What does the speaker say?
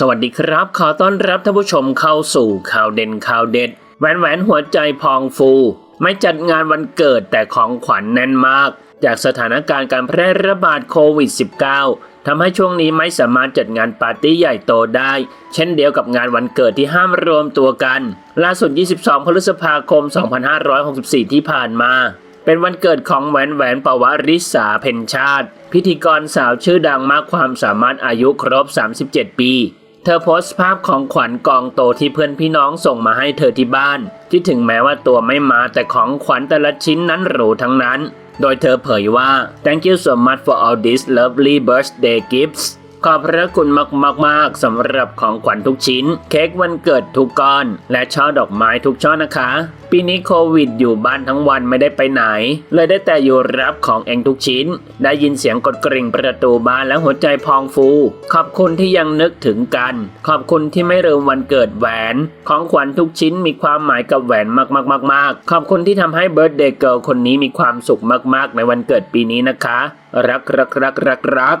สวัสดีครับ ขอต้อนรับท่านผู้ชมเข้าสู่ข่าวเด่นข่าวเด็ดแหวนแหวนหัวใจพองฟู ไม่จัดงานวันเกิดแต่ของขวัญแน่นมาก จากสถานการณ์การแพร่ระบาดโควิด -19 ทำให้ช่วงนี้ไม่สามารถจัดงานปาร์ตี้ใหญ่โตได้ เช่นเดียวกับงานวันเกิดที่ห้ามรวมตัวกัน ล่าสุด 22 พฤษภาคม 2564 ที่ผ่านมาเป็นวันเกิดของแหวนแหวนปวริษาเพนชาติ พิธีกรสาวชื่อดังมากความสามารถอายุครบ 37 ปี เธอโพสต์ภาพของขวัญกองโตที่เพื่อนพี่น้องส่งมาให้เธอที่บ้าน ที่ถึงแม้ว่าตัวไม่มาแต่ของขวัญแต่ละชิ้นนั้นหรูทั้งนั้น โดยเธอเผยว่า thank you so much for all these lovely birthday gifts ขอบพระคุณมากๆๆสำหรับของขวัญทุกชิ้น เค้กวันเกิดทุกก้อน และช่อดอกไม้ทุกช่อนะคะ ปีนี้โควิดอยู่บ้านทั้งวันไม่ได้ไปไหน เลยได้แต่อยู่รับของเองทุกชิ้น ได้ยินเสียงกดกริ่งประตูบ้านและหัวใจพองฟู ขอบคุณที่ยังนึกถึงกัน ขอบคุณที่ไม่ลืมวันเกิดแหวน ของขวัญทุกชิ้นมีความหมายกับแหวนมาก ๆ ๆ ๆ ขอบคุณที่ทำให้เบิร์ d เดย์เกิลคนนี้มีความสุขมาก ๆ ในวันเกิดปีนี้นะคะ รักรักรักรักรัก